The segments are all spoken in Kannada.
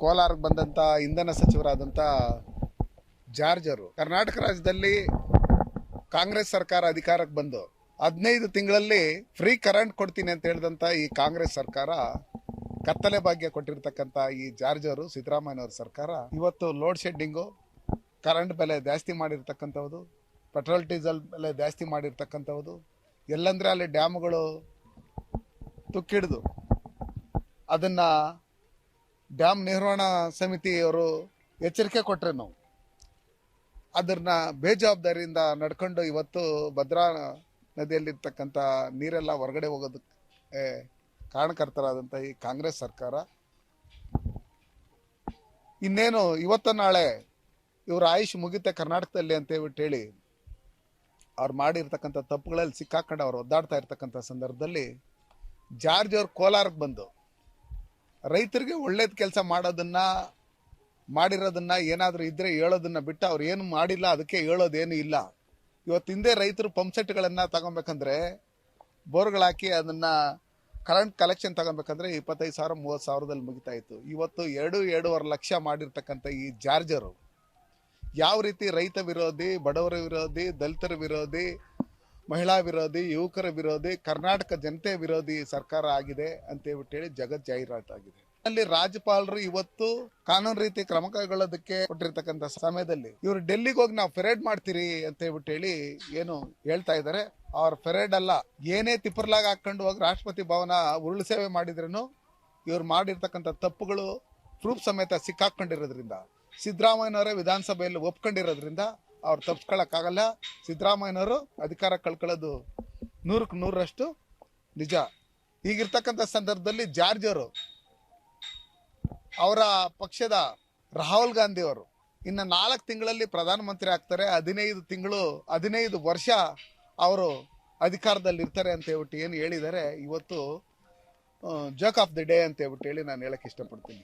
ಕೋಲಾರಕ್ಕೆ ಬಂದಂಥ ಇಂಧನ ಸಚಿವರಾದಂಥ ಜಾರ್ಜರು. ಕರ್ನಾಟಕ ರಾಜ್ಯದಲ್ಲಿ ಕಾಂಗ್ರೆಸ್ ಸರ್ಕಾರ ಅಧಿಕಾರಕ್ಕೆ ಬಂದು ಹದಿನೈದು ತಿಂಗಳಲ್ಲಿ ಫ್ರೀ ಕರೆಂಟ್ ಕೊಡ್ತೀನಿ ಅಂತ ಹೇಳಿದಂಥ ಈ ಕಾಂಗ್ರೆಸ್ ಸರ್ಕಾರ ಕತ್ತಲೆ ಭಾಗ್ಯ ಕೊಟ್ಟಿರ್ತಕ್ಕಂಥ ಈ ಜಾರ್ಜರು, ಸಿದ್ದರಾಮಯ್ಯನವ್ರ ಸರ್ಕಾರ ಇವತ್ತು ಲೋಡ್ ಶೆಡ್ಡಿಂಗು ಕರೆಂಟ್ ಬೆಲೆ ಜಾಸ್ತಿ ಮಾಡಿರ್ತಕ್ಕಂಥದ್ದು ಪೆಟ್ರೋಲ್ ಡೀಸೆಲ್ ಬೆಲೆ ಜಾಸ್ತಿ ಮಾಡಿರ್ತಕ್ಕಂಥವ್ದು, ಎಲ್ಲಂದ್ರೆ ಅಲ್ಲಿ ಡ್ಯಾಮ್ಗಳು ತುಕ್ಕಿಡ್ದು. ಅದನ್ನ ಡ್ಯಾಮ್ ನಿರ್ವಹಣಾ ಸಮಿತಿಯವರು ಎಚ್ಚರಿಕೆ ಕೊಟ್ಟರೆ ನಾವು. ಅದನ್ನ ಬೇಜವಾಬ್ದಾರಿಯಿಂದ ನಡ್ಕೊಂಡು ಇವತ್ತು ಭದ್ರಾ ನದಿಯಲ್ಲಿರ್ತಕ್ಕಂಥ ನೀರೆಲ್ಲ ಹೊರಗಡೆ ಹೋಗೋದಕ್ಕೆ ಕಾರಣಕರ್ತರಾದಂಥ ಈ ಕಾಂಗ್ರೆಸ್ ಸರ್ಕಾರ. ಇನ್ನೇನು ಇವತ್ತು ನಾಳೆ ಇವರ ಆಯುಷ್ ಮುಗಿತೆ ಕರ್ನಾಟಕದಲ್ಲಿ ಅಂತ ಹೇಳ್ಬಿಟ್ಟು ಹೇಳಿ ಅವ್ರು ಮಾಡಿರ್ತಕ್ಕಂಥ ತಪ್ಪುಗಳಲ್ಲಿ ಸಿಕ್ಕಾಕೊಂಡು ಅವ್ರು ಒದ್ದಾಡ್ತಾ ಇರ್ತಕ್ಕಂಥ ಸಂದರ್ಭದಲ್ಲಿ ಜಾರ್ಜ್ ಅವ್ರು ಕೋಲಾರಕ್ಕೆ ಬಂದು ರೈತರಿಗೆ ಒಳ್ಳೇದು ಕೆಲಸ ಮಾಡೋದನ್ನ, ಮಾಡಿರೋದನ್ನ ಏನಾದರೂ ಇದ್ರೆ ಹೇಳೋದನ್ನ ಬಿಟ್ಟು ಅವ್ರು ಏನು ಮಾಡಿಲ್ಲ, ಅದಕ್ಕೆ ಹೇಳೋದೇನು ಇಲ್ಲ. ಇವತ್ತು ಹಿಂದೆ ರೈತರು ಪಂಪ್ ಸೆಟ್ಗಳನ್ನ ತಗೊಬೇಕಂದ್ರೆ ಬೋರ್ಗಳಾಕಿ ಅದನ್ನ ಕರೆಂಟ್ ಕಲೆಕ್ಷನ್ ತಗೊಬೇಕಂದ್ರೆ ಇಪ್ಪತ್ತೈದು ಸಾವಿರ, ಮೂವತ್ತು ಸಾವಿರದಲ್ಲಿ ಮುಗಿತಾ ಇತ್ತು. ಇವತ್ತು ಎರಡು, ಎರಡೂವರೆ ಲಕ್ಷ ಮಾಡಿರ್ತಕ್ಕಂಥ ಈ ಜಾರ್ಜರು ಯಾವ ರೀತಿ ರೈತ ವಿರೋಧಿ, ಬಡವರ ವಿರೋಧಿ, ದಲಿತರ ವಿರೋಧಿ ಮಹಿಳಾ ವಿರೋಧಿ, ಯುವಕರ ವಿರೋಧಿ, ಕರ್ನಾಟಕ ಜನತೆ ವಿರೋಧಿ ಸರ್ಕಾರ ಆಗಿದೆ ಅಂತ ಹೇಳ್ಬಿಟ್ಟು ಹೇಳಿ ಜಗತ್ ಜಾಹೀರಾತಾಗಿದೆ ಅಲ್ಲಿ ರಾಜ್ಯಪಾಲರು ಇವತ್ತು ಕಾನೂನು ರೀತಿ ಕ್ರಮ ಕೈಗೊಳ್ಳೋದಕ್ಕೆ ಕೊಟ್ಟಿರ್ತಕ್ಕಂಥ ಸಮಯದಲ್ಲಿ ಇವರು ಡೆಲ್ಲಿಗೆ ಹೋಗಿ ನಾವು ಫೆರೇಡ್ ಮಾಡ್ತೀರಿ ಅಂತ ಹೇಳ್ಬಿಟ್ಟು ಹೇಳಿ ಏನು ಹೇಳ್ತಾ ಇದ್ದಾರೆ. ಅವ್ರ ಫೆರೇಡ್ ಅಲ್ಲ, ಏನೇ ತಿಪ್ಪರ್ಲಾಗ ಹಾಕೊಂಡು ಹೋಗಿ ರಾಷ್ಟ್ರಪತಿ ಭವನ ಉರುಳು ಸೇವೆ ಮಾಡಿದ್ರೂ ಇವ್ರು ಮಾಡಿರ್ತಕ್ಕಂಥ ತಪ್ಪುಗಳು ಪ್ರೂಫ್ ಸಮೇತ ಸಿಕ್ಕಾಕೊಂಡಿರೋದ್ರಿಂದ, ಸಿದ್ದರಾಮಯ್ಯನವರೇ ವಿಧಾನಸಭೆಯಲ್ಲಿ ಒಪ್ಕೊಂಡಿರೋದ್ರಿಂದ ಅವ್ರು ಆಗಲ್ಲ ಸಿದ್ದರಾಮಯ್ಯನವರು ಅಧಿಕಾರ ಕಳ್ಕೊಳ್ಳೋದು ನೂರಕ್ಕೆ ನೂರರಷ್ಟು ನಿಜ. ಈಗಿರ್ತಕ್ಕಂಥ ಸಂದರ್ಭದಲ್ಲಿ ಜಾರ್ಜ್ ಅವರು ಅವರ ಪಕ್ಷದ ರಾಹುಲ್ ಗಾಂಧಿ ಅವರು ಇನ್ನು ನಾಲ್ಕು ತಿಂಗಳಲ್ಲಿ ಪ್ರಧಾನಮಂತ್ರಿ ಆಗ್ತಾರೆ. ಹದಿನೈದು ತಿಂಗಳು, ಹದಿನೈದು ವರ್ಷ ಅವರು ಅಧಿಕಾರದಲ್ಲಿ ಇರ್ತಾರೆ ಅಂತ ಹೇಳ್ಬಿಟ್ಟು ಏನು ಹೇಳಿದ್ದಾರೆ ಇವತ್ತು ಜೋಕ್ ಆಫ್ ದಿ ಡೇ ಅಂತ ಹೇಳ್ಬಿಟ್ಟು ಹೇಳಿ ನಾನು ಹೇಳಕ್ ಇಷ್ಟಪಡ್ತೀನಿ.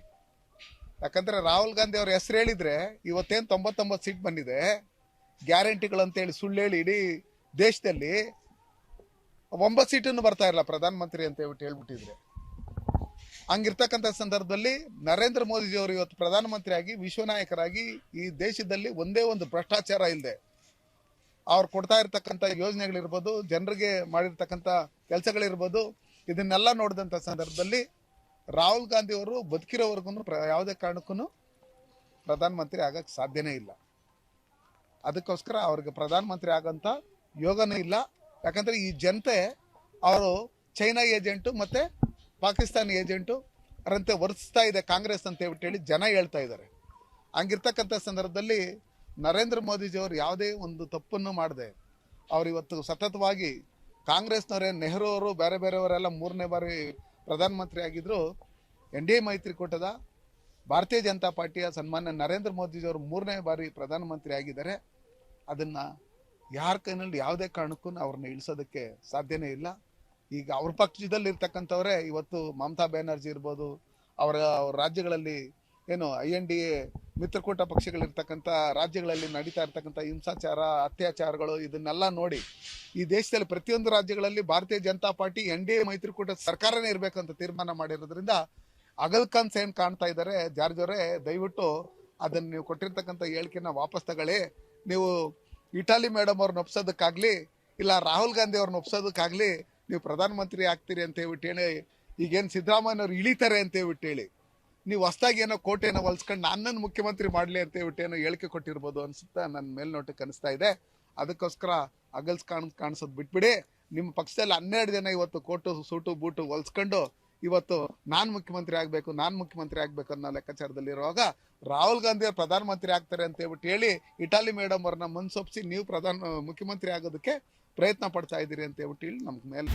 ಯಾಕಂದ್ರೆ ರಾಹುಲ್ ಗಾಂಧಿ ಅವ್ರ ಹೆಸರು ಹೇಳಿದ್ರೆ ಇವತ್ತೇನು ತೊಂಬತ್ತೊಂಬತ್ತು ಸೀಟ್ ಬಂದಿದೆ ಗ್ಯಾರಂಟಿಗಳು ಅಂತೇಳಿ ಸುಳ್ಳು ಹೇಳಿ ಇಡೀ ದೇಶದಲ್ಲಿ ಒಂಬತ್ತು ಸೀಟನ್ನು ಬರ್ತಾ ಇರಲ್ಲ ಪ್ರಧಾನಮಂತ್ರಿ ಅಂತ ಹೇಳ್ಬಿಟ್ಟು ಹೇಳ್ಬಿಟ್ಟಿದ್ರೆ. ಹಂಗಿರ್ತಕ್ಕಂಥ ಸಂದರ್ಭದಲ್ಲಿ ನರೇಂದ್ರ ಮೋದಿಜಿ ಅವರು ಇವತ್ತು ಪ್ರಧಾನಮಂತ್ರಿಯಾಗಿ, ವಿಶ್ವನಾಯಕರಾಗಿ ಈ ದೇಶದಲ್ಲಿ ಒಂದೇ ಒಂದು ಭ್ರಷ್ಟಾಚಾರ ಇಲ್ಲದೆ ಅವ್ರು ಕೊಡ್ತಾ ಇರ್ತಕ್ಕಂಥ ಯೋಜನೆಗಳಿರ್ಬೋದು, ಜನರಿಗೆ ಮಾಡಿರ್ತಕ್ಕಂಥ ಕೆಲಸಗಳಿರ್ಬೋದು, ಇದನ್ನೆಲ್ಲ ನೋಡಿದಂಥ ಸಂದರ್ಭದಲ್ಲಿ ರಾಹುಲ್ ಗಾಂಧಿ ಅವರು ಬದುಕಿರೋವರೆಗೂ ಪ್ರ ಯಾವುದೇ ಕಾರಣಕ್ಕೂ ಪ್ರಧಾನಮಂತ್ರಿ ಆಗಕ್ಕೆ ಸಾಧ್ಯನೇ ಇಲ್ಲ. ಅದಕ್ಕೋಸ್ಕರ ಅವ್ರಿಗೆ ಪ್ರಧಾನಮಂತ್ರಿ ಆಗಂತ ಯೋಗನೂ ಇಲ್ಲ. ಯಾಕಂದ್ರೆ ಈ ಜನತೆ, ಅವರು ಚೈನಾ ಏಜೆಂಟು ಮತ್ತೆ ಪಾಕಿಸ್ತಾನ ಏಜೆಂಟು ಅವರಂತೆ ವರ್ತಿಸ್ತಾ ಇದೆ ಕಾಂಗ್ರೆಸ್ ಅಂತ ಹೇಳಿ ಜನ ಹೇಳ್ತಾ ಇದ್ದಾರೆ. ಹಂಗಿರ್ತಕ್ಕಂಥ ಸಂದರ್ಭದಲ್ಲಿ ನರೇಂದ್ರ ಮೋದಿಜಿಯವರು ಯಾವುದೇ ಒಂದು ತಪ್ಪನ್ನು ಮಾಡದೆ, ಅವ್ರು ಇವತ್ತು ಸತತವಾಗಿ ಕಾಂಗ್ರೆಸ್ನವರೇ, ನೆಹರು ಅವರು ಬೇರೆ ಬೇರೆಯವರೆಲ್ಲ ಮೂರನೇ ಬಾರಿ ಪ್ರಧಾನಮಂತ್ರಿ ಆಗಿದ್ರು. ಎನ್ ಡಿ ಎ ಮೈತ್ರಿಕೂಟದ ಭಾರತೀಯ ಜನತಾ ಪಾರ್ಟಿಯ ಸನ್ಮಾನ್ಯ ನರೇಂದ್ರ ಮೋದಿಜಿಯವರು ಮೂರನೇ ಬಾರಿ ಪ್ರಧಾನಮಂತ್ರಿ ಆಗಿದ್ದಾರೆ. ಅದನ್ನ ಯಾರ ಕೈನಲ್ಲಿ ಯಾವುದೇ ಕಾರಣಕ್ಕೂ ಅವ್ರನ್ನ ಇಳಿಸೋದಕ್ಕೆ ಸಾಧ್ಯನೇ ಇಲ್ಲ. ಈಗ ಅವ್ರ ಪಕ್ಷದಲ್ಲಿ ಇರ್ತಕ್ಕಂಥವ್ರೆ ಇವತ್ತು ಮಮತಾ ಬ್ಯಾನರ್ಜಿ ಇರ್ಬೋದು, ಅವರ ರಾಜ್ಯಗಳಲ್ಲಿ ಏನು ಐ ಎನ್ ಡಿ ಎ ಮಿತ್ರಕೂಟ ಪಕ್ಷಗಳಿರ್ತಕ್ಕಂಥ, ರಾಜ್ಯಗಳಲ್ಲಿ ನಡೀತಾ ಇರ್ತಕ್ಕಂಥ ಹಿಂಸಾಚಾರ, ಅತ್ಯಾಚಾರಗಳು ಇದನ್ನೆಲ್ಲ ನೋಡಿ ಈ ದೇಶದಲ್ಲಿ ಪ್ರತಿಯೊಂದು ರಾಜ್ಯಗಳಲ್ಲಿ Bharatiya Janata party N D A ಮೈತ್ರಿಕೂಟ ಸರ್ಕಾರನೇ ಇರಬೇಕಂತ ತೀರ್ಮಾನ ಮಾಡಿರೋದ್ರಿಂದ ಅಗಲ್ ಕನ್ಸ್ ಏನ್ ಕಾಣ್ತಾ ಇದ್ದಾರೆ. ಜಾರ್ಜ್ ಅವರೇ, ದಯವಿಟ್ಟು ಅದನ್ನ ನೀವು ಕೊಟ್ಟಿರ್ತಕ್ಕಂಥ ಹೇಳಿಕೆನ ವಾಪಸ್ ತಗೊಳ್ಳಿ. ನೀವು ಇಟಾಲಿ ಮೇಡಮ್ ಅವ್ರನ್ನ ಒಪ್ಸೋದಕ್ಕಾಗ್ಲಿ, ಇಲ್ಲ ರಾಹುಲ್ ಗಾಂಧಿ ಅವ್ರನ್ನ ಒಪ್ಸೋದಕ್ಕಾಗ್ಲಿ ನೀವು ಪ್ರಧಾನಮಂತ್ರಿ ಆಗ್ತೀರಿ ಅಂತ ಹೇಳ್ಬಿಟ್ಟು ಹೇಳಿ, ಈಗೇನು ಸಿದ್ದರಾಮಯ್ಯನವ್ರು ಇಳಿತಾರೆ ಅಂತ ಹೇಳ್ಬಿಟ್ಟು ಹೇಳಿ, ನೀವು ಹೊಸ್ದಾಗಿ ಏನೋ ಕೋಟೆನ ಹೊಲ್ಸ್ಕೊಂಡು ನನ್ನನ್ನು ಮುಖ್ಯಮಂತ್ರಿ ಮಾಡಲಿ ಅಂತ ಹೇಳ್ಬಿಟ್ಟು ಏನೋ ಹೇಳಿಕೆ ಕೊಟ್ಟಿರ್ಬೋದು ಅನ್ಸುತ್ತಾ ನನ್ನ ಮೇಲ್ನೋಟಕ್ಕೆ ಅನಿಸ್ತಾ ಇದೆ. ಅದಕ್ಕೋಸ್ಕರ ಅಗಲ್ಸ್ ಕಾಣ್, ಕಾಣಿಸೋದು ಬಿಟ್ಬಿಡಿ. ನಿಮ್ಮ ಪಕ್ಷದಲ್ಲಿ ಹನ್ನೆರಡು ಜನ ಇವತ್ತು ಕೋಟು, ಸೂಟು, ಬೂಟು ಹೊಲ್ಸ್ಕೊಂಡು ಇವತ್ತು ನಾನ್ ಮುಖ್ಯಮಂತ್ರಿ ಆಗ್ಬೇಕು, ನಾನ್ ಮುಖ್ಯಮಂತ್ರಿ ಆಗ್ಬೇಕು ಅನ್ನೋ ಲೆಕ್ಕಾಚಾರದಲ್ಲಿ ಇರುವಾಗ ರಾಹುಲ್ ಗಾಂಧಿ ಅವರು ಪ್ರಧಾನಮಂತ್ರಿ ಆಗ್ತಾರೆ ಅಂತ ಹೇಳ್ಬಿಟ್ಟು ಹೇಳಿ, ಇಟಾಲಿ ಮೇಡಮ್ ಅವ್ರನ್ನ ಮನ್ಸೊಪ್ಸಿ ನೀವು ಪ್ರಧಾನ, ಮುಖ್ಯಮಂತ್ರಿ ಆಗೋದಕ್ಕೆ ಪ್ರಯತ್ನ ಪಡ್ತಾ ಇದ್ದೀರಿ ಅಂತ ಹೇಳ್ಬಿಟ್ಟು ಹೇಳಿ ನಮ್ಗೆ ಮೇಲೆ